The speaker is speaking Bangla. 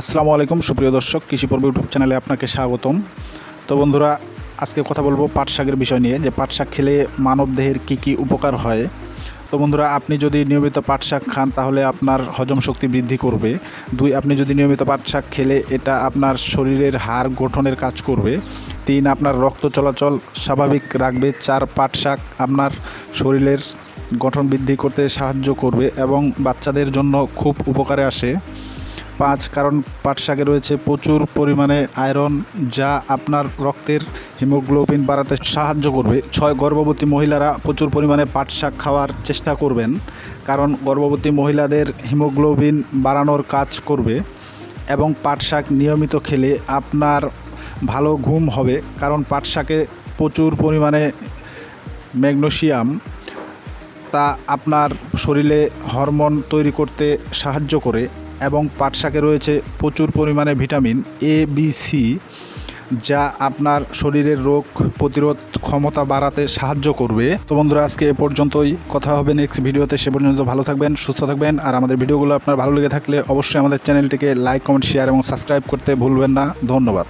আসসালামু আলাইকুম, সুপ্রিয় দর্শক, কৃষি পর্ব ইউটিউব চ্যানেলে আপনাকে স্বাগতম। তো বন্ধুরা, আজকে কথা বলব পাট শাকের বিষয় নিয়ে, যে পাট শাক খেলে মানব দেহের কী কী উপকার হয়। তো বন্ধুরা, আপনি যদি নিয়মিত পাট শাক খান, তাহলে আপনার হজম শক্তি বৃদ্ধি করবে। দুই, আপনি যদি নিয়মিত পাট শাক খেলে, এটা আপনার শরীরের হাড় গঠনের কাজ করবে। তিন, আপনার রক্ত চলাচল স্বাভাবিক রাখবে। চার, পাট শাক আপনার শরীরের গঠন বৃদ্ধি করতে সাহায্য করবে এবং বাচ্চাদের জন্য খুব উপকারে আসে। পাঁচ, কারণ পাট শাকে রয়েছে প্রচুর পরিমাণে আয়রন যা আপনার রক্তের হিমোগ্লোবিন বাড়াতে সাহায্য করবে। ছয় গর্ভবতী মহিলারা প্রচুর পরিমাণে পাট শাক খাওয়ার চেষ্টা করবেন, কারণ গর্ভবতী মহিলাদের হিমোগ্লোবিন বাড়ানোর কাজ করবে এবং পাট শাক নিয়মিত খেলে আপনার ভালো ঘুম হবে, কারণ পাট শাকে প্রচুর পরিমাণে ম্যাগনেশিয়াম তা আপনার শরীরে হরমোন তৈরি করতে সাহায্য করে। এবং পাট শাকে রয়েছে প্রচুর পরিমাণে ভিটামিন এ বি সি যা আপনার শরীরের রোগ প্রতিরোধ ক্ষমতা বাড়াতে সাহায্য করবে। তো বন্ধুরা, আজকে এ পর্যন্তই। কথা হবে নেক্সট ভিডিওতে সে পর্যন্ত ভালো থাকবেন, সুস্থ থাকবেন। আর আমাদের ভিডিওগুলো আপনার ভালো লেগে থাকলে অবশ্যই আমাদের চ্যানেলটিকে লাইক কমেন্ট শেয়ার এবং সাবস্ক্রাইব করতে ভুলবেন না। ধন্যবাদ।